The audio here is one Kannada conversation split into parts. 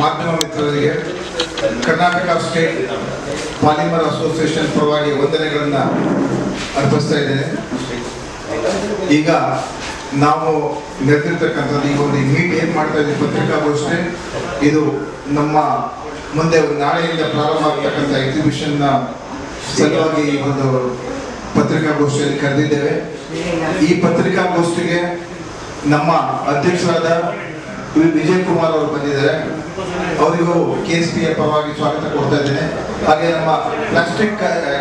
ಮಾಧ್ಯಮ ಮಿತ್ರರಿಗೆ ಕರ್ನಾಟಕ ಸ್ಟೇಟ್ ಪಾಲಿಮರ್ ಅಸೋಸಿಯೇಷನ್ ಪರವಾಗಿ ವಂದನೆಗಳನ್ನು ಅರ್ಪಿಸ್ತಾ ಇದ್ದೇನೆ. ಈಗ ನಾವು ನಡೆದಿರ್ತಕ್ಕಂಥದ್ದು ಈಗ ಒಂದು ಮೀಟ್ ಏನು ಮಾಡ್ತಾ ಇದ್ದೀವಿ ಪತ್ರಿಕಾಗೋಷ್ಠಿ, ಇದು ನಮ್ಮ ಮುಂದೆ ನಾಳೆಯಿಂದ ಪ್ರಾರಂಭ ಆಗ್ತಕ್ಕಂಥ ಎಕ್ಸಿಬಿಷನ್ನ ಸಲುವಾಗಿ ಈ ಒಂದು ಪತ್ರಿಕಾಗೋಷ್ಠಿಯಲ್ಲಿ ಕರೆದಿದ್ದೇವೆ. ಈ ಪತ್ರಿಕಾಗೋಷ್ಠಿಗೆ ನಮ್ಮ ಅಧ್ಯಕ್ಷರಾದ ವಿ ವಿಜಯ್ ಕುಮಾರ್ ಅವರು ಬಂದಿದ್ದಾರೆ. ಅವರಿಗೂ ಕೆ ಎಸ್ ಪಿ ಎ ಪರವಾಗಿ ಸ್ವಾಗತ ಕೊಡ್ತಾ ಇದ್ದೇನೆ. ಹಾಗೆ ನಮ್ಮ plastic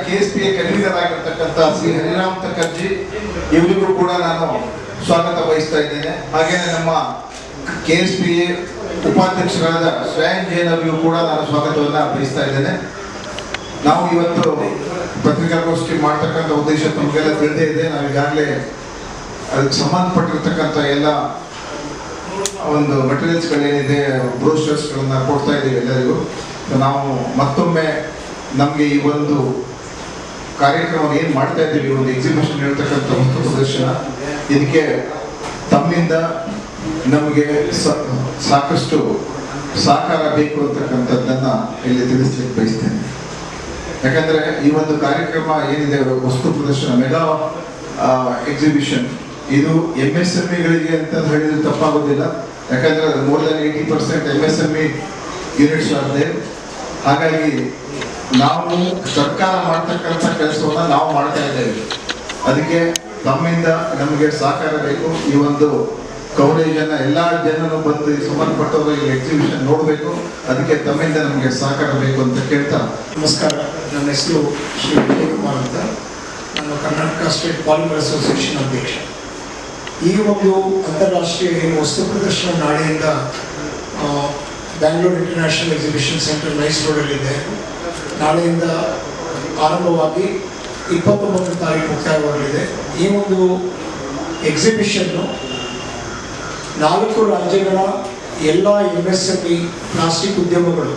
K S P A convener ಆಗಿರ್ತಕ್ಕಂಥ ಶ್ರೀ ಹರಿರಾಮ್ ತಕರ್ಜಿ ಇವರಿಗೂ ಕೂಡ ನಾನು ಸ್ವಾಗತ ವಹಿಸ್ತಾ ಇದ್ದೇನೆ. ಹಾಗೇನೆ ನಮ್ಮ ಕೆ ಎಸ್ ಪಿ ಎ ಉಪಾಧ್ಯಕ್ಷರಾದ ಸ್ವಯಂ ಜೈನ್ ಅವರಿಗೂ ಕೂಡ ನಾನು ಸ್ವಾಗತವನ್ನ ಬಯಸ್ತಾ ಇದ್ದೇನೆ. ನಾವು ಇವತ್ತು ಪತ್ರಿಕಾಗೋಷ್ಠಿ ಮಾಡ್ತಕ್ಕಂಥ ಉದ್ದೇಶ ತಮಗೆಲ್ಲ ತಿಳಿದೇ ಇದೆ. ನಾವು ಈಗಾಗಲೇ ಅದಕ್ಕೆ ಸಂಬಂಧಪಟ್ಟಿರ್ತಕ್ಕಂಥ ಎಲ್ಲ ಒಂದು ಮಟೀರಿಯಲ್ಸ್ಗಳೇನಿದೆ ಬ್ರೋಷರ್ಸ್ಗಳನ್ನ ಕೊಡ್ತಾ ಇದ್ದೀವಿ ಎಲ್ಲರಿಗೂ. ನಾವು ಮತ್ತೊಮ್ಮೆ ನಮಗೆ ಈ ಒಂದು ಕಾರ್ಯಕ್ರಮ ಏನು ಮಾಡ್ತಾ ಇದ್ದೀವಿ ಒಂದು ಎಕ್ಸಿಬಿಷನ್ ಹೇಳ್ತಕ್ಕಂಥ ವಸ್ತು ಪ್ರದರ್ಶನ, ಇದಕ್ಕೆ ತಮ್ಮಿಂದ ನಮಗೆ ಸಾಕಷ್ಟು ಸಹಕಾರ ಬೇಕು ಅಂತಕ್ಕಂಥದ್ದನ್ನು ಇಲ್ಲಿ ತಿಳಿಸ್ಲಿಕ್ಕೆ ಬಯಸ್ತೇನೆ. ಯಾಕಂದ್ರೆ ಈ ಒಂದು ಕಾರ್ಯಕ್ರಮ ಏನಿದೆ ವಸ್ತು ಪ್ರದರ್ಶನ, ಮೆಗಾ ಎಕ್ಸಿಬಿಷನ್ ಇದು ಎಂ ಎಸ್ ಎಂ ಇಗಳಿಗೆ ಅಂತ ಹೇಳಿದ್ರೆ ತಪ್ಪಾಗೋದಿಲ್ಲ. ಯಾಕಂದ್ರೆ more than eighty percent M S M E units ಆಗಿದೆ ಹಾಗಾಗಿ ನಾವು ಸರ್ಕಾರ ಮಾಡ್ತಕ್ಕಂಥ ಕೆಲಸವನ್ನು ನಾವು ಮಾಡ್ತಾ ಇದ್ದೇವೆ. ಅದಕ್ಕೆ ತಮ್ಮಿಂದ ನಮಗೆ ಸಹಕಾರ ಬೇಕು. ಈ ಒಂದು ಕವರೇಜನ್ನು ಎಲ್ಲ ಜನರು ಬಂದು ಸಂಬಂಧಪಟ್ಟವರು ಈ ಎಕ್ಸಿಬಿಷನ್ ನೋಡಬೇಕು. ಅದಕ್ಕೆ ತಮ್ಮಿಂದ ನಮಗೆ ಸಹಕಾರ ಬೇಕು ಅಂತ ಕೇಳ್ತಾ ನಮಸ್ಕಾರ. ನನ್ನ ಹೆಸರು ಶ್ರೀ ವಿಜಯ್ ಕುಮಾರ್ ಅಂತ. ನಾನು ಕರ್ನಾಟಕ ಸ್ಟೇಟ್ ಪಾಲಿಮರ್ ಅಸೋಸಿಯೇಷನ್ ಅಧ್ಯಕ್ಷ. ಈ ಒಂದು ಅಂತಾರಾಷ್ಟ್ರೀಯ ವಸ್ತು ಪ್ರದರ್ಶನ ನಾಳೆಯಿಂದ Bangalore international exhibition centre nice ರೋಡಲ್ಲಿದೆ ನಾಳೆಯಿಂದ ಆರಂಭವಾಗಿ ಇಪ್ಪತ್ತೊಂಬತ್ತನೇ ತಾರೀಕು ಮುಕ್ತಾಯವಾಗಲಿದೆ. ಈ ಒಂದು ಎಕ್ಸಿಬಿಷನ್ನು ನಾಲ್ಕು ರಾಜ್ಯಗಳ ಎಲ್ಲ M S M E plastic ಉದ್ಯಮಗಳು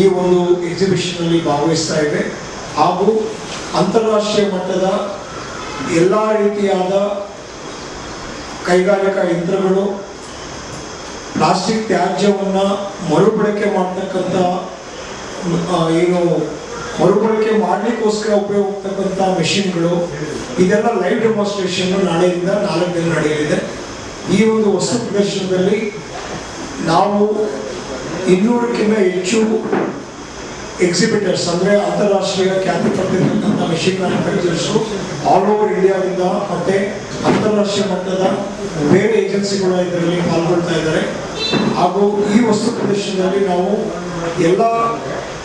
ಈ ಒಂದು ಎಕ್ಸಿಬಿಷನ್ನಲ್ಲಿ ಭಾಗವಹಿಸ್ತಾ ಇವೆ. ಹಾಗೂ ಅಂತಾರಾಷ್ಟ್ರೀಯ ಮಟ್ಟದ ಎಲ್ಲ ರೀತಿಯಾದ ಕೈಗಾರಿಕಾ ಯಂತ್ರಗಳು, ಪ್ಲಾಸ್ಟಿಕ್ ತ್ಯಾಜ್ಯವನ್ನು ಮರುಬಳಕೆ ಮಾಡ್ತಕ್ಕಂಥ ಏನು ಮರುಬಳಕೆ ಮಾಡಲಿಕ್ಕೋಸ್ಕರ ಉಪಯೋಗ ಮೆಷಿನ್ಗಳು, ಇದೆಲ್ಲ ಲೈವ್ ಡೆಮಾನ್ಸ್ಟ್ರೇಷನ್ ನಾಳೆಯಿಂದ ನಾಲ್ಕು ದಿನ ನಡೆಯಲಿದೆ ಈ ಒಂದು ವಸ್ತು ಪ್ರದರ್ಶನದಲ್ಲಿ ನಾವು ಇನ್ನೂರಕ್ಕಿಂತ ಹೆಚ್ಚು ಎಕ್ಸಿಬಿಟರ್ಸ್ ಅಂದರೆ ಅಂತಾರಾಷ್ಟ್ರೀಯ ಖ್ಯಾತಿ ಪಡೆದಿರ್ತಕ್ಕಂಥ ಮೆಷಿನ್ ಮ್ಯಾನುಫ್ಯಾಕ್ಚರ್ಸು ಆಲ್ ಓವರ್ ಇಂಡಿಯಾದಿಂದ ಮತ್ತೆ ಅಂತಾರಾಷ್ಟ್ರೀಯ ಮಟ್ಟದ ಬೇರೆ ಏಜೆನ್ಸಿಗಳು ಇದರಲ್ಲಿ ಪಾಲ್ಗೊಳ್ತಾ ಇದ್ದಾರೆ. ಹಾಗೂ ಈ ವಸ್ತು ಪ್ರದರ್ಶನದಲ್ಲಿ ನಾವು ಎಲ್ಲ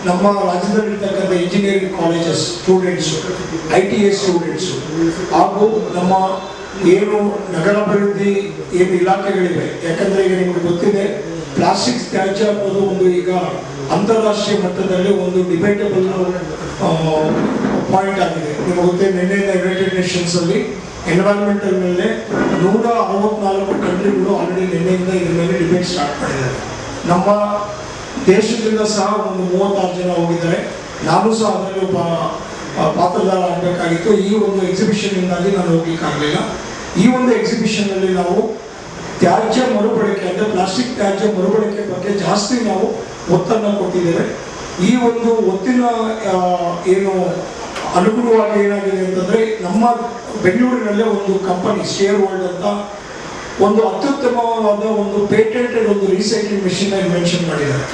ನಮ್ಮ ರಾಜ್ಯದಲ್ಲಿರ್ತಕ್ಕಂಥ engineering colleges students I T A students ಹಾಗೂ ನಮ್ಮ ಏನು ನಗರಾಭಿವೃದ್ಧಿ ಏನು ಇಲಾಖೆಗಳಿವೆ. ಯಾಕಂದ್ರೆ ಈಗ ನಿಮಗೆ ಗೊತ್ತಿದೆ ಪ್ಲಾಸ್ಟಿಕ್ ತ್ಯಾಜ್ಯ ಅನ್ನೋದು ಒಂದು ಈಗ ಅಂತಾರಾಷ್ಟ್ರೀಯ ಮಟ್ಟದಲ್ಲಿ ಒಂದು ಡಿಬೇಟಬಲ್ ಪಾಯಿಂಟ್ ಆಗಿದೆ. ನಿಮಗೆ ಗೊತ್ತೇ ನಿನ್ನೆ ಯುನೈಟೆಡ್ ನೇಷನ್ಸ್ ಅಲ್ಲಿ ಎನ್ವೈರನ್ಮೆಂಟಲ್ ಮೇಲೆ ನೂರ ಅರವತ್ನಾಲ್ಕು ಕಂಟ್ರಿಗಳು ಆಲ್ರೆಡಿ ನಿನ್ನೆಯಿಂದ ಇದ್ರ ಮೇಲೆ ಡಿಬೇಟ್ ಸ್ಟಾರ್ಟ್ ಮಾಡಿದ್ದಾರೆ. ನಮ್ಮ ದೇಶದಿಂದ ಸಹ ಒಂದು ಮೂವತ್ತಾರು ಜನ ಹೋಗಿದ್ದಾರೆ. ನಾನು ಸಹ ಅದರಲ್ಲಿ ಒಬ್ಬ ಪಾತ್ರದಾರ ಆಗಬೇಕಾಗಿತ್ತು. ಈ ಒಂದು ಎಕ್ಸಿಬಿಷನ್ ಇಂದಾಗಿ ನಾನು ಹೋಗ್ಲಿಕ್ಕಾಗಲಿಲ್ಲ ಈ ಒಂದು ಎಕ್ಸಿಬಿಷನ್ ಅಲ್ಲಿ ನಾವು ತ್ಯಾಜ್ಯ ಮರುಬಳಕೆ ಅಂದರೆ ಪ್ಲಾಸ್ಟಿಕ್ ತ್ಯಾಜ್ಯ ಮರುಬಳಕೆ ಬಗ್ಗೆ ಜಾಸ್ತಿ ನಾವು ಒತ್ತನ್ನು ಕೊಟ್ಟಿದ್ದೇವೆ. ಈ ಒಂದು ಒತ್ತಿನ ಏನು ಅನುಗುಣವಾಗಿ ಏನಾಗಿದೆ ಅಂತಂದ್ರೆ ನಮ್ಮ ಬೆಂಗಳೂರಿನಲ್ಲೇ ಒಂದು ಕಂಪನಿ ಶೇರ್ ಹೋಲ್ಡ್ ಅಂತ ಒಂದು ಅತ್ಯುತ್ತಮವಾದ ಒಂದು ಪೇಟೆಂಟೆಡ್ ಒಂದು ರೀಸೈಕ್ಲಿಂಗ್ ಮೆಷಿನ್ ಇನ್ವೆನ್ಷನ್ ಮಾಡಿದ್ದಾರೆ.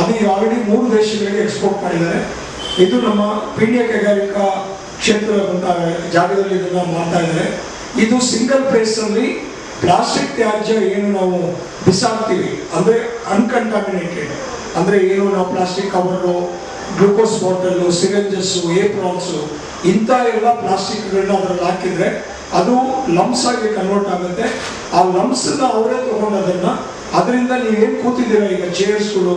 ಅದು ಆಲ್ರೆಡಿ ಮೂರು ದೇಶಗಳಿಗೆ ಎಕ್ಸ್ಪೋರ್ಟ್ ಮಾಡಿದ್ದಾರೆ. ಇದು ನಮ್ಮ ಪೀಣ್ಯ ಕೈಗಾರಿಕಾ ಕ್ಷೇತ್ರ ಜಾಗದಲ್ಲಿ ಇದನ್ನು ಮಾಡ್ತಾ ಇದ್ದಾರೆ. ಇದು ಸಿಂಗಲ್ ಅಲ್ಲಿ ಪ್ಲಾಸ್ಟಿಕ್ ತ್ಯಾಜ್ಯ ಏನು ನಾವು ಬಿಸಾಕ್ತೀವಿ ಅಂದ್ರೆ ಅನ್ಕಂಟಾಮಿನೇಟೆಡ್ ಅಂದ್ರೆ ಏನು ನಾವು plastic cover glucose bottle syringes aprons ಇಂಥ ಎಲ್ಲ ಪ್ಲಾಸ್ಟಿಕ್ಗಳನ್ನ ಅದರಲ್ಲಿ ಹಾಕಿದ್ರೆ ಅದು ಲಮ್ಸ್ ಆಗಿ ಕನ್ವರ್ಟ್ ಆಗುತ್ತೆ. ಆ ಲಂಪ್ಸನ್ನು ಅವರೇ ತಗೊಂಡು ಅದನ್ನ ಅದರಿಂದ ನೀವೇನು ಕೂತಿದ್ದೀರ ಈಗ? ಚೇರ್ಸ್ಗಳು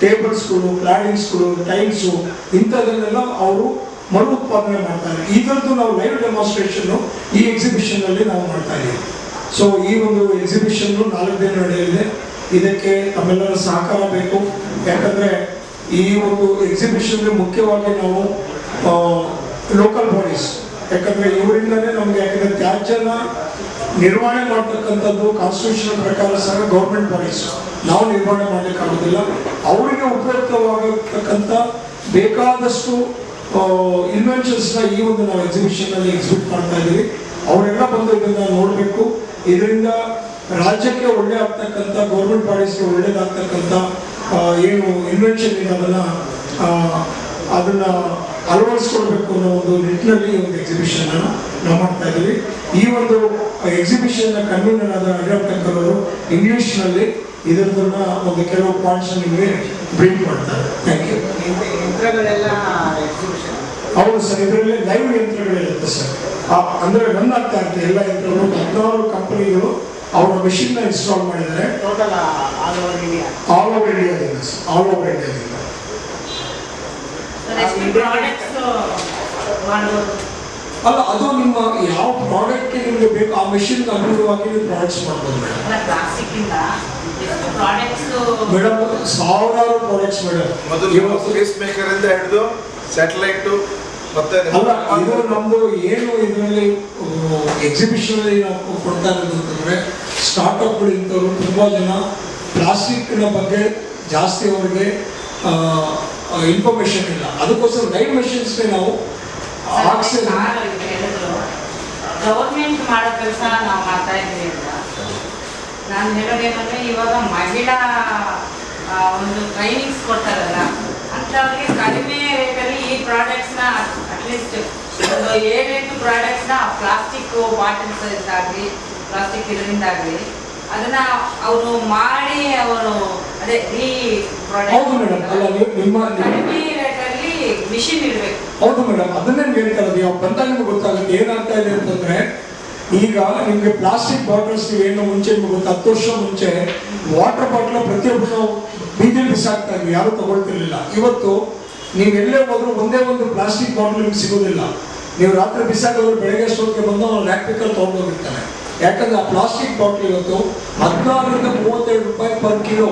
ಟೇಬಲ್ಸ್ಗಳು ಪ್ಲಾಡಿಂಗ್ಸ್ಗಳು ಟೈಲ್ಸು ಇಂಥದನ್ನೆಲ್ಲ ಅವರು ಮರು ಉತ್ಪಾದನೆ ಮಾಡ್ತಾರೆ ಇದರದ್ದು ನಾವು ಲೈವ್ ಡೆಮಾನ್ಸ್ಟ್ರೇಷನ್ ಈ ಎಕ್ಸಿಬಿಷನ್ ಅಲ್ಲಿ ನಾವು ಮಾಡ್ತಾ ಇದ್ದೀವಿ. ಸೊ ಈ ಒಂದು ಎಕ್ಸಿಬಿಷನ್ ನಾಲ್ಕು ದಿನ ನಡೆಯಲಿದೆ. ಇದಕ್ಕೆ ತಮ್ಮೆಲ್ಲರ ಸಹಕಾರ ಬೇಕು. ಯಾಕಂದ್ರೆ ಈ ಒಂದು ಎಕ್ಸಿಬಿಷನ್ ಮುಖ್ಯವಾಗಿ ನಾವು ಲೋಕಲ್ ಬಾಡೀಸ್ ಯಾಕಂದ್ರೆ ಇವರಿಂದಲೇ ನಮ್ಗೆ ಯಾಕಂದ್ರೆ ತ್ಯಾಜ್ಯನ ನಿರ್ವಹಣೆ ಮಾಡ್ತಕ್ಕಂಥದ್ದು ಕಾನ್ಸ್ಟಿಟ್ಯೂಷನ್ ಪ್ರಕಾರ ಸಹ ಗೌರ್ಮೆಂಟ್ ಬಾಡೀಸ್ ನಾವು ನಿರ್ವಹಣೆ ಮಾಡಲಿಕ್ಕಾಗೋದಿಲ್ಲ ಅವರಿಗೆ ಉಪಯುಕ್ತವಾಗಿರ್ತಕ್ಕಂಥ ಬೇಕಾದಷ್ಟು ಇನ್ವೆನ್ಷನ್ಸ್ನ ಈ ಒಂದು ನಾವು ಎಕ್ಸಿಬಿಷನ್ನಲ್ಲಿ ಎಕ್ಸಿಬಿಟ್ ಮಾಡ್ತಾ ಇದ್ದೀವಿ. ಅವರೆಲ್ಲ ಬಂದು ಇದನ್ನು ನೋಡಬೇಕು. ಇದರಿಂದ ರಾಜ್ಯಕ್ಕೆ ಒಳ್ಳೆ ಆಗ್ತಕ್ಕಂಥ ಗೌರ್ಮೆಂಟ್ ಬಾಡೀಸ್ಗೆ ಒಳ್ಳೇದಾಗ್ತಕ್ಕಂಥ ಏನು ಇನ್ವೆನ್ಷನ್ ಇದೆ ಅದನ್ನ ಅದನ್ನ ಅಳವಡಿಸ್ಕೊಳ್ಬೇಕು ಅನ್ನೋ ಒಂದು ನಿಟ್ಟಿನಲ್ಲಿ ಒಂದು ಎಕ್ಸಿಬಿಷನ್ ನಾವು ಮಾಡ್ತಾ ಇದ್ದೀವಿ. ಈ ಒಂದು ಎಕ್ಸಿಬಿಷನ್ ಕನ್ವೀನರ್ ಆದ ಅಡ್ರಾಮ್ ಟಂಕರ್ ಅವರು ಇಂಗ್ಲಿಷ್ನಲ್ಲಿ ಇದರದನ್ನ ಒಂದು ಕೆಲವು ಪಾಯಿಂಟ್ಸ್ ನಿಮಗೆ ಬ್ರೀಫ್ ಮಾಡ್ತಾರೆ. ಥ್ಯಾಂಕ್ ಯು ಹೌದು ಸರ್ ಇದರಲ್ಲಿ ಲೈವ್ ಯಂತ್ರಗಳಿರುತ್ತೆ ಸರ್. ಅಂದ್ರೆ ರನ್ ಆಗ್ತಾ ಇರುತ್ತೆ ಎಲ್ಲ ಯಂತ್ರಗಳು ಹದಿನಾರು ಕಂಪನಿಗಳು ಅವರ ಮೆಷಿನ್ ಇನ್ಸ್ಟಾಲ್ ಮಾಡಿದರೆ total all over India all over ಇಂಡಿಯಾದಿಂದ ಆಲ್ ಓವರ್ ಇಂಡಿಯಾದಿಂದ ಅಲ್ಲ ಅದು ನಿಮ್ಮ ಯಾವ ಪ್ರಾಡಕ್ಟ್ ನಿಮಗೆ ಬೇಕು ಆ ಮೆಷಿನ್ ಅನುಗುಣವಾಗಿ ನೀವು ಪ್ರಾಡಕ್ಟ್ಸ್ ಮಾಡ್ಬೋದು ಮೇಡಮ್ ಇಂದ ಮೇಡಮ್ ಸಾವಿರಾರು ಪ್ರಾಡಕ್ಟ್ಸ್ ಮೇಡಮ್ ಮೊದಲು ಪೇಸ್ ಮೇಕರ್ ಅಂತ ಹಿಡಿದು ಸ್ಯಾಟಲೈಟ್ ಅಲ್ಲ ಇದು ನಮ್ದು ಏನು ಇದರಲ್ಲಿ ಎಕ್ಸಿಬಿಷನ್ ಅಲ್ಲಿ ನಾವು ಕೊಡ್ತಾ ಇರೋದು ಅಂತಂದರೆ ಸ್ಟಾರ್ಟ್ಅಪ್ಗಳು ಇಂಥವ್ರು ತುಂಬಾ ಜನ ಪ್ಲಾಸ್ಟಿಕ್ನ ಬಗ್ಗೆ ಜಾಸ್ತಿ ಅವ್ರಿಗೆ ಇನ್ಫಾರ್ಮೇಶನ್ ಇಲ್ಲ. ಅದಕ್ಕೋಸ್ಕರ ಲೈವ್ ಮೆಷಿನ್ಸ್ಗೆ ನಾವು ಹಾಕ್ಸಿ ಗವರ್ಮೆಂಟ್ ಮಾಡೋ ಕೆಲಸ ನಾವು ಮಾಡ್ತಾ ಇದ್ದೀವಿ ಅಂತ. ನಾನು ಹೇಳೋದೇನಂದ್ರೆ ಇವಾಗ ಮಹಿಳಾ ಒಂದು ಟ್ರೈನಿಂಗ್ಸ್ ಕೊಡ್ತಾರಲ್ಲ ಅಂಥವ್ರಿಗೆ ಕಡಿಮೆ ಪ್ರಾಡಕ್ಟ್ಸ್ನ ಅಟ್ಲೀಸ್ಟ್ ಒಂದು ಏಳೆಂಟು ಪ್ರಾಡಕ್ಟ್ಸ್ನ ಪ್ಲಾಸ್ಟಿಕ್ ಬಾಟಲ್ಸ್ ಇದ್ದಾಗಲಿ ಪ್ಲಾಸ್ಟಿಕ್ ಇದರಿಂದಾಗಲಿ ಅದನ್ನ ಅವರು ಮಾಡಿ ಅವರು ಅದೇ ಈ ಹೌದು ಮೇಡಮ್ ಅಲ್ಲ ನಿಮ್ಮ ಕಡಿಮೆ ರೇಟಲ್ಲಿ ಮಿಷಿನ್ ಹೌದು ಮೇಡಮ್ ಅದನ್ನೇ ಹೇಳ್ತಾ ಇರೋದು. ಯಾವ ಬಂದಾಗ ನಿಮ್ಗೆ ಗೊತ್ತಾಗುತ್ತೆ. ಏನಾಗ್ತಾ ಇದೆ ಅಂತಂದ್ರೆ ಈಗ ನಿಮ್ಗೆ ಪ್ಲಾಸ್ಟಿಕ್ ಬಾಟಲ್ಸ್ ಏನು ಮುಂಚೆ ನಿಮ್ಗೆ ಗೊತ್ತು ಹತ್ತು ವರ್ಷ ಮುಂಚೆ ವಾಟರ್ ಬಾಟಲ್ ಪ್ರತಿಯೊಬ್ಬರು ಬೀದಿಲಿ ಬಿಸಾಕ್ತಾ ಇದ್ವಿ. ಯಾರು ತಗೊಳ್ತಿರ್ಲಿಲ್ಲ. ಇವತ್ತು ನೀವು ಎಲ್ಲೇ ಹೋದ್ರು ಒಂದೇ ಒಂದು ಪ್ಲಾಸ್ಟಿಕ್ ಬಾಟಲ್ ನಿಮ್ಗೆ ಸಿಗೋದಿಲ್ಲ. ನೀವು ರಾತ್ರಿ ಬಿಸಾಕಿದ್ರು ಬೆಳಗ್ಗೆ ಅಷ್ಟೊತ್ತಿಗೆ ಬಂದು ಅವ್ನು ಲ್ಯಾಕ್ಟಿಕಲ್ ತೊಗೊಂಡು ಹೋಗಿರ್ತಾನೆ. ಯಾಕಂದ್ರೆ ಆ ಪ್ಲಾಸ್ಟಿಕ್ ಬಾಟಲ್ ಇವತ್ತು ಹದಿನಾರರಿಂದ ಮೂವತ್ತೆರಡು ರೂಪಾಯಿ ಪರ್ ಕಿಲೋ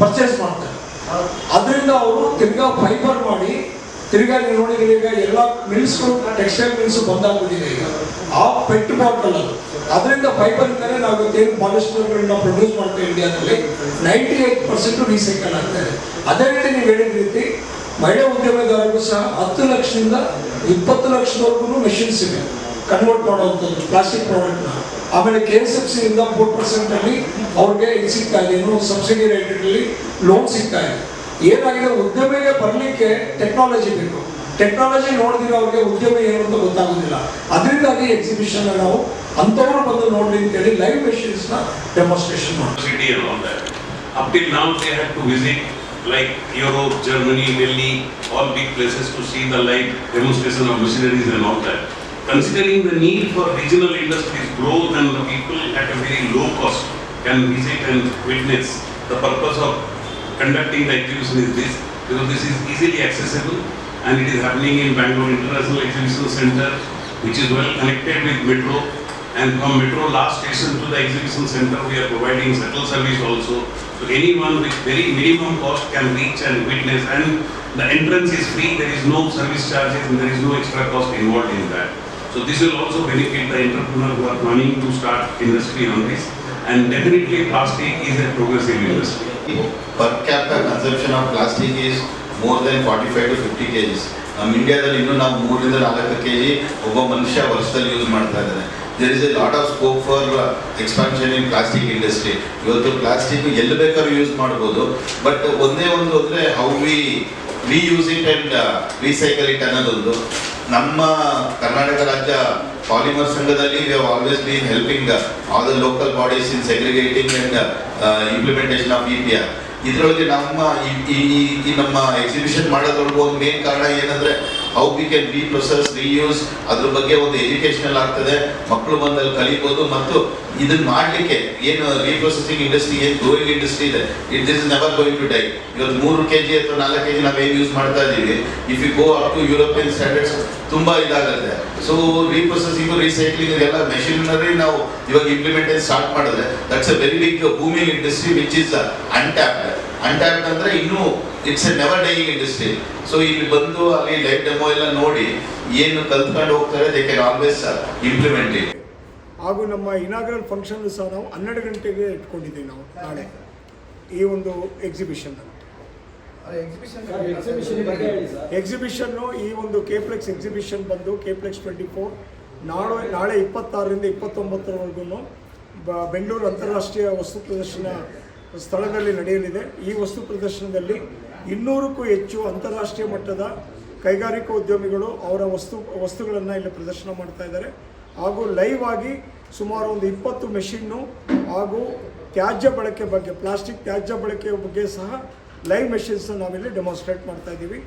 ಪರ್ಚೇಸ್ ಮಾಡ್ತಾರೆ. ಅದರಿಂದ ಅವರು ತಿರ್ಗಾ ಫೈಬರ್ ಮಾಡಿ, ತಿರ್ಗಾ ನೀವು ನೋಡಿದ್ರೆ ಈಗ ಎಲ್ಲ ಮಿಲ್ಸ್ಗಳು ಟೆಕ್ಸ್ಟೈಲ್ ಮಿಲ್ಸ್ ಬಂದಾಗ್ಬಿಟ್ಟಿದೆ ಈಗ. ಆ ಪೆಟ್ ಬಾಟಲ್ ಅದು. ಅದರಿಂದ ಫೈಬರ್ ಇಂದಾನೆ ನಾವು ಇವತ್ತೇನು ಪಾಲಿಸ್ಟರ್ಗಳನ್ನ ಪ್ರೊಡ್ಯೂಸ್ ಮಾಡ್ತೀವಿ ಇಂಡಿಯಾದಲ್ಲಿ ನೈಂಟಿ ಏಟ್ ಪರ್ಸೆಂಟ್ ರೀಸೈಕಲ್ ಆಗ್ತಾ ಇದೆ. ಅದೇ ರೀತಿ ನೀವು ಹೇಳಿದ ರೀತಿ ಮಹಿಳಾ ಉದ್ಯಮೆದಾರರಿಗೂ ಸಹ ಹತ್ತು ಲಕ್ಷದಿಂದ ಇಪ್ಪತ್ತು ಲಕ್ಷದವರೆಗೂ ಮೆಷಿನ್ಸ್ ಇವೆ ಕನ್ವರ್ಟ್ ಮಾಡುವಂಥದ್ದು ಪ್ಲಾಸ್ಟಿಕ್ ಪ್ರಾಡಕ್ಟ್ನ ಆಮೇಲೆ ಕೆ ಎಸ್ ಎಫ್ ಸಿಯಿಂದ ಫೋರ್ ಪರ್ಸೆಂಟ್ ಅಲ್ಲಿ ಅವ್ರಿಗೆ ಇದು ಸಿಗ್ತಾ ಇದೆ. ಏನು ಸಬ್ಸಿಡಿ ರೇಟಲ್ಲಿ ಲೋನ್ ಸಿಗ್ತಾ ಇದೆ. ಏನಾಗಿದೆ? ಉದ್ಯಮಿಗೆ ಬರಲಿಕ್ಕೆ ಟೆಕ್ನಾಲಜಿ ಬೇಕು. ಟೆಕ್ನಾಲಜಿ ನೋಡಿದ್ರೆ ಅವ್ರಿಗೆ ಉದ್ಯಮ ಏನು ಅಂತ ಗೊತ್ತಾಗೋದಿಲ್ಲ. ಅದರಿಂದಾಗಿ ಎಕ್ಸಿಬಿಷನ್ ನಾವು ಅಂಥವ್ರು ಬಂದು ಅಂತ ಅಂತೇಳಿ ಲೈವ್ ಮೆಷಿನ್ಸ್ನ ಡೆಮಾನ್ಸ್ಟ್ರೇಷನ್ ಮಾಡ್ತೀವಿ. Like Europe, Germany, Delhi, all big places to see the live demonstration of machineries and all that. Considering the need for regional industries growth and the people at a very low cost can visit and witness, the purpose of conducting the exhibition is this, because this is easily accessible and it is happening in Bangalore International Exhibition Center, which is well connected with metro and from metro last station to the exhibition center, we are providing shuttle service also. So anyone with very minimum cost can reach and witness and the entrance is free, there is no service charges and there is no extra cost involved in that. So this will also benefit the entrepreneur who are planning to start industry on this. And definitely plastic is a progressive industry. per capita consumption of plastic is more than 45 to 50 kgs. ನಮ್ಮ ಇಂಡಿಯಾದಲ್ಲಿ ಇನ್ನೂ ನಾವು ಮೂರರಿಂದ ನಾಲ್ಕು ಕೆ ಜಿ ಒಬ್ಬ ಮನುಷ್ಯ ವರ್ಷದಲ್ಲಿ ಯೂಸ್ ಮಾಡ್ತಾ ಇದ್ದಾನೆ there is a lot of scope for expansion in plastic industry ಇವತ್ತು ಪ್ಲಾಸ್ಟಿಕ್ ಎಲ್ಲಿ ಬೇಕಾದ್ರೂ ಯೂಸ್ ಮಾಡ್ಬೋದು. ಬಟ್ ಒಂದೇ ಒಂದು ಅಂದರೆ how we we it and recycle it ಅನ್ನೋದೊಂದು. ನಮ್ಮ ಕರ್ನಾಟಕ ರಾಜ್ಯ ಪಾಲಿಮರ್ ಸಂಘದಲ್ಲಿ we have always been helping all the local bodies in segregating and implementation of E P R ಇದರೊಳಗೆ ನಮ್ಮ ಈ ನಮ್ಮ ಎಕ್ಸಿಬಿಷನ್ ಮಾಡೋದ್ರೊಳಗೆ ಒಂದು ಮೇನ್ ಕಾರಣ ಏನಂದ್ರೆ how we can be process reuse ಅದ್ರ ಬಗ್ಗೆ ಒಂದು ಎಜುಕೇಶನಲ್ ಆಗ್ತದೆ. ಮಕ್ಕಳು ಬಂದಲ್ಲಿ ಕಲಿಬೋದು ಮತ್ತು ಇದನ್ನ ಮಾಡ್ಲಿಕ್ಕೆ ಏನು ರೀಪ್ರೊಸೆಸಿಂಗ್ ಇಂಡಸ್ಟ್ರಿ ಏನು ಗ್ರೋಯಿಂಗ್ ಇಂಡಸ್ಟ್ರಿ ಇದೆ. It is never going to die ಇವತ್ತು ಮೂರು ಕೆ ಜಿ ಅಥವಾ ನಾಲ್ಕು ಕೆ ಜಿ ನಾವು ಏನು ಯೂಸ್ ಮಾಡ್ತಾ ಇದ್ದೀವಿ? If you go up to European standards ತುಂಬಾ ಇದಾಗುತ್ತೆ. ಸೊ ರೀಪ್ರೊಸೆಸಿಂಗ್ ರೀಸೈಕ್ಲಿಂಗ್ ಎಲ್ಲ ಮೆಷಿನರಿ ನಾವು ಇವಾಗ ಇಂಪ್ಲಿಮೆಂಟೇಷನ್ ಸ್ಟಾರ್ಟ್ ಮಾಡಿದ್ರೆ that's a very big booming industry which is untapped untapped ಅಂದ್ರೆ ಇನ್ನೂ it's a never dying industry so ಇಲ್ಲಿ ಬಂದು ಅಲ್ಲಿ ಲೈವ್ ಡೆಮೋ ಎಲ್ಲ ನೋಡಿ ಏನು ಕಲ್ತ್ಕೊಂಡು ಹೋಗ್ತಾರೆ they can always implement it ಹಾಗೂ ನಮ್ಮ ಇನಾಗ್ರಲ್ ಫಂಕ್ಷನ್ ಸಹ ನಾವು ಹನ್ನೆರಡು ಗಂಟೆಗೆ ಇಟ್ಕೊಂಡಿದ್ದೀವಿ ನಾವು ನಾಳೆ. ಈ ಒಂದು ಎಕ್ಸಿಬಿಷನ್ ಎಕ್ಸಿಬಿಷನ್ನು ಈ ಒಂದು ಕೆಪ್ಲೆಕ್ಸ್ ಎಕ್ಸಿಬಿಷನ್ ಬಂದು ಕೆಪ್ಲೆಕ್ಸ್ ಟ್ವೆಂಟಿ ಫೋರ್ ನಾಳೆ ನಾಳೆ ಇಪ್ಪತ್ತಾರರಿಂದ ಇಪ್ಪತ್ತೊಂಬತ್ತರವರೆಗೂ ಬ ಬೆಂಗಳೂರು ಅಂತಾರಾಷ್ಟ್ರೀಯ ವಸ್ತು ಪ್ರದರ್ಶನ ಸ್ಥಳದಲ್ಲಿ ನಡೆಯಲಿದೆ. ಈ ವಸ್ತು ಪ್ರದರ್ಶನದಲ್ಲಿ ಇನ್ನೂರಕ್ಕೂ ಹೆಚ್ಚು ಅಂತಾರಾಷ್ಟ್ರೀಯ ಮಟ್ಟದ ಕೈಗಾರಿಕಾ ಉದ್ಯಮಿಗಳು ಅವರ ವಸ್ತು, ವಸ್ತುಗಳನ್ನು ಇಲ್ಲಿ ಪ್ರದರ್ಶನ ಮಾಡ್ತಾ ಇದ್ದಾರೆ. ಹಾಗೂ ಲೈವ್ ಆಗಿ ಸುಮಾರು ಒಂದು ಇಪ್ಪತ್ತು ಮೆಷಿನ್ನು ಹಾಗೂ ತ್ಯಾಜ್ಯ ಬಳಕೆ ಬಗ್ಗೆ ಪ್ಲಾಸ್ಟಿಕ್ ತ್ಯಾಜ್ಯ ಬಳಕೆ ಬಗ್ಗೆ ಸಹ ಲೈವ್ ಮೆಷಿನ್ಸ್ ನಾವಿಲ್ಲಿ ಡೆಮಾನ್ಸ್ಟ್ರೇಟ್ ಮಾಡ್ತಾ ಇದ್ದೀವಿ.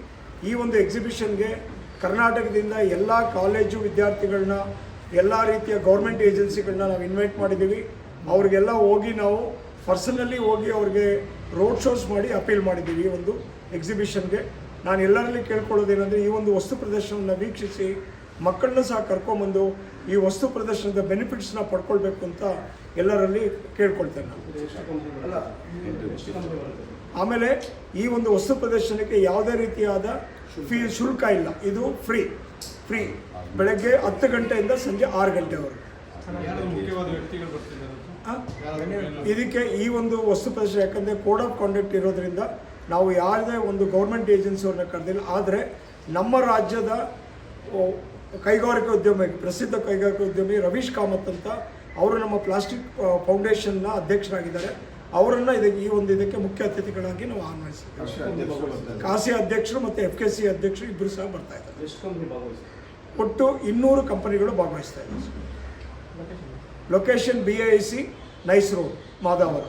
ಈ ಒಂದು ಎಕ್ಸಿಬಿಷನ್ಗೆ ಕರ್ನಾಟಕದಿಂದ ಎಲ್ಲ ಕಾಲೇಜು ವಿದ್ಯಾರ್ಥಿಗಳನ್ನ, ಎಲ್ಲ ರೀತಿಯ ಗೌರ್ಮೆಂಟ್ ಏಜೆನ್ಸಿಗಳನ್ನ ನಾವು ಇನ್ವೈಟ್ ಮಾಡಿದ್ದೀವಿ. ಅವ್ರಿಗೆಲ್ಲ ಹೋಗಿ ನಾವು ಪರ್ಸನಲಿ ಹೋಗಿ ಅವ್ರಿಗೆ ರೋಡ್ ಶೋಸ್ ಮಾಡಿ ಅಪೀಲ್ ಮಾಡಿದ್ದೀವಿ ಈ ಒಂದು ಎಕ್ಸಿಬಿಷನ್ಗೆ ನಾನು ಎಲ್ಲರಲ್ಲಿ ಕೇಳ್ಕೊಳ್ಳೋದೇನೆಂದರೆ ಈ ಒಂದು ವಸ್ತು ಪ್ರದರ್ಶನವನ್ನು ವೀಕ್ಷಿಸಿ ಮಕ್ಕಳನ್ನ ಸಹ ಕರ್ಕೊಂಬಂದು ಈ ವಸ್ತು ಪ್ರದರ್ಶನದ ಬೆನಿಫಿಟ್ಸ್ನ ಪಡ್ಕೊಳ್ಬೇಕು ಅಂತ ಎಲ್ಲರಲ್ಲಿ ಕೇಳ್ಕೊಳ್ತೇನೆ ನಾನು. ಆಮೇಲೆ ಈ ಒಂದು ವಸ್ತು ಪ್ರದರ್ಶನಕ್ಕೆ ಯಾವುದೇ ರೀತಿಯಾದ ಫೀ ಶುಲ್ಕ ಇಲ್ಲ. ಇದು ಫ್ರೀ ಫ್ರೀ ಬೆಳಗ್ಗೆ ಹತ್ತು ಗಂಟೆಯಿಂದ ಸಂಜೆ ಆರು ಗಂಟೆವರೆಗೆ. ಇದಕ್ಕೆ ಈ ಒಂದು ವಸ್ತು ಪ್ರದರ್ಶನ ಯಾಕಂದರೆ ಕೋಡ್ ಆಫ್ ಕಾಂಡಕ್ಟ್ ಇರೋದ್ರಿಂದ ನಾವು ಯಾವುದೇ ಒಂದು ಗೌರ್ಮೆಂಟ್ ಏಜೆನ್ಸಿಯವ್ರನ್ನ ಕರೆದಿಲ್ಲ. ಆದರೆ ನಮ್ಮ ರಾಜ್ಯದ ಕೈಗಾರಿಕಾ ಉದ್ಯಮಿ ಪ್ರಸಿದ್ಧ ಕೈಗಾರಿಕಾ ಉದ್ಯಮಿ ರವೀಶ್ ಕಾಮತ್ ಅಂತ ಅವರು ನಮ್ಮ ಪ್ಲಾಸ್ಟಿಕ್ ಫೌಂಡೇಶನ್ನ ಅಧ್ಯಕ್ಷರಾಗಿದ್ದಾರೆ. ಅವರನ್ನು ಇದಕ್ಕೆ ಈ ಒಂದು ಇದಕ್ಕೆ ಮುಖ್ಯ ಅತಿಥಿಗಳಾಗಿ ನಾವು ಆಹ್ವಾನಿಸಿದ್ದೇವೆ. ಕಾಸಿ ಅಧ್ಯಕ್ಷರು ಮತ್ತು ಎಫ್ ಕೆ ಸಿ ಅಧ್ಯಕ್ಷರು ಇಬ್ಬರು ಸಹ ಬರ್ತಾ ಇದ್ದಾರೆ. ಒಟ್ಟು ಇನ್ನೂರು ಕಂಪನಿಗಳು ಭಾಗವಹಿಸ್ತಾ ಇದ್ದಾರೆ. Location B I C nice road Madavara